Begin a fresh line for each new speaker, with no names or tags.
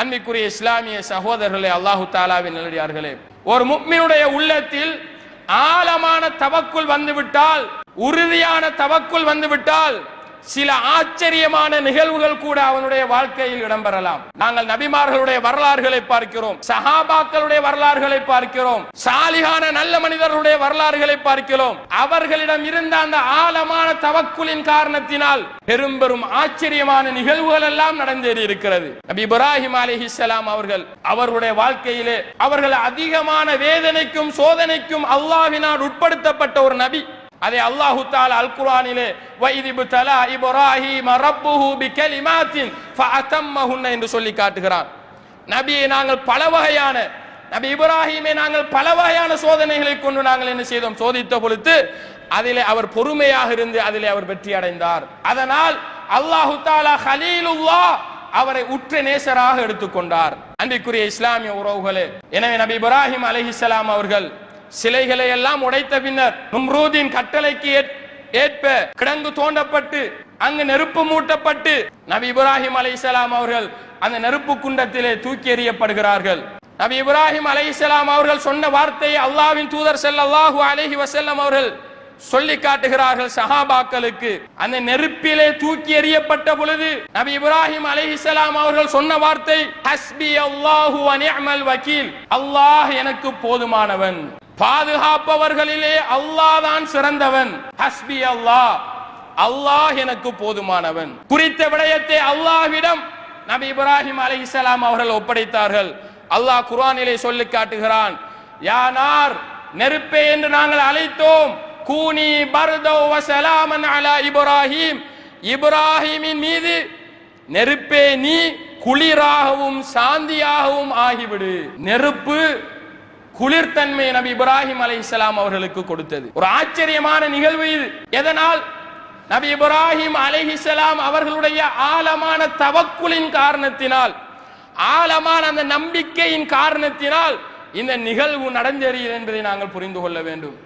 அன்பிற்குரிய இஸ்லாமிய சகோதரர்களே அல்லாஹு தாலாவின் நல்லடியார்களே. ஒரு முக்மினுடைய உள்ளத்தில் ஆழமான தவக்குள் வந்துவிட்டால் உறுதியான தவக்குள் வந்துவிட்டால் சில ஆச்சரியமான நிகழ்வுகள் கூட அவனுடைய வாழ்க்கையில் இடம்பெறலாம். நாங்கள் நபிமார்களுடைய வரலாறுகளை பார்க்கிறோம். சஹாபாக்களுடைய வரலாறுகளை பார்க்கிறோம். சாலிகான நல்ல மனிதர்களுடைய வரலாறுகளை பார்க்கிறோம். அவர்களிடம் இருந்த அந்த ஆழமான தவக்குலின் காரணத்தினால் பெரும் பெரும் ஆச்சரியமான நிகழ்வுகள் எல்லாம் நடந்தேறி இருக்கிறது. நபி இப்ராஹிம் அலிஹிஸ்ஸலாம் அவர்கள் அவர்களுடைய வாழ்க்கையிலே அவர்கள் அதிகமான வேதனைக்கும் சோதனைக்கும் அல்லாவினால் உட்படுத்தப்பட்ட ஒரு நபி. அதை அல்லாஹு தாலா அல் குரானிலே வைதிபு தலா இப்ராஹிம் ரப்புஹு பிகலிமாத்தின் ஃபஅதம்மஹுன்ன என்று சொல்லி காட்டுகிறான். நபியை நாங்கள் பல வகையான நபி இப்ராஹிமை நாங்கள் பல வகையான சோதனைகளை கொண்டு நாங்கள் என்ன செய்தோம்? சோதித்த பொழுது அதிலே அவர் பொறுமையாக இருந்து அதிலே அவர் வெற்றி அடைந்தார். அதனால் அல்லாஹு தாலா ஹலீலுல்லா அவரை உற்ற நேசராக எடுத்துக்கொண்டார் அன்பிற்குரிய இஸ்லாமிய உறவுகளே எனவே நபி இப்ராஹிம் அலஹிசலாம் அவர்கள் சிலைகளை எல்லாம் உடைத்த பின்னர் நும்ரூதின் கட்டளைக்கு ஏற்- ஏற்ப கிடங்கு தோண்டப்பட்டு அங்கு நெருப்பு மூட்டப்பட்டு நபி இப்ராஹிம் அலைஹிஸ்ஸலாம் அவர்கள் அந்த நெருப்பு குண்டத்திலே தூக்கி எறியப்படுகிறார்கள். நபி இப்ராஹிம் அலைஹிஸ்ஸலாம் அவர்கள் சொன்ன வார்த்தையை அல்லாஹ்வின் தூதர் செல்லல்லாஹு அலஹி வசல்லம் அவர்கள் சொல்லி காட்டுகிறார்கள் சஹாபாக்களுக்கு. அந்த நெருப்பிலே தூக்கி எறியப்பட்ட பொழுது நபி இப்ராஹிம் அலைஹிஸ்ஸலாம் அவர்கள் சொன்ன வார்த்தை ஹஸ்பி அல்லாஹு வகீல் வக்கீல். அல்லாஹ் எனக்கு போதுமானவன். பாதுகாப்பவர்களிலே அல்லாஹ் தான் சிறந்தவன். ஹஸ்பி அல்லாஹ். அல்லாஹ் எனக்கு போதுமானவன். குறித்த விடயத்தை அல்லாஹ்விடம் நபி இப்ராஹிம் அலைஹிஸ்ஸலாம் அவர்கள் ஒப்படைத்தார்கள். அல்லாஹ் குரானிலே சொல்லி காட்டுகிறான் யானார் நெருப்பே என்று நாங்கள் அழைத்தோம். கூனி பர்தோ வசலாமன் அலா இப்ராஹிம். இப்ராஹிமின் மீது நெருப்பே நீ குளிராகவும் சாந்தியாகவும் ஆகிவிடு. நெருப்பு குளிர்தன்மை நபி இப்ராஹிம் அலைஹிஸ்ஸலாம் அவர்களுக்கு கொடுத்தது. ஒரு ஆச்சரியமான நிகழ்வு இது. எதனால்? நபி இப்ராஹிம் அலைஹிசலாம் அவர்களுடைய ஆழமான தவக்குலின் காரணத்தினால் ஆழமான அந்த நம்பிக்கையின் காரணத்தினால் இந்த நிகழ்வு நடந்தறியது என்பதை நாங்கள் புரிந்து கொள்ள வேண்டும்.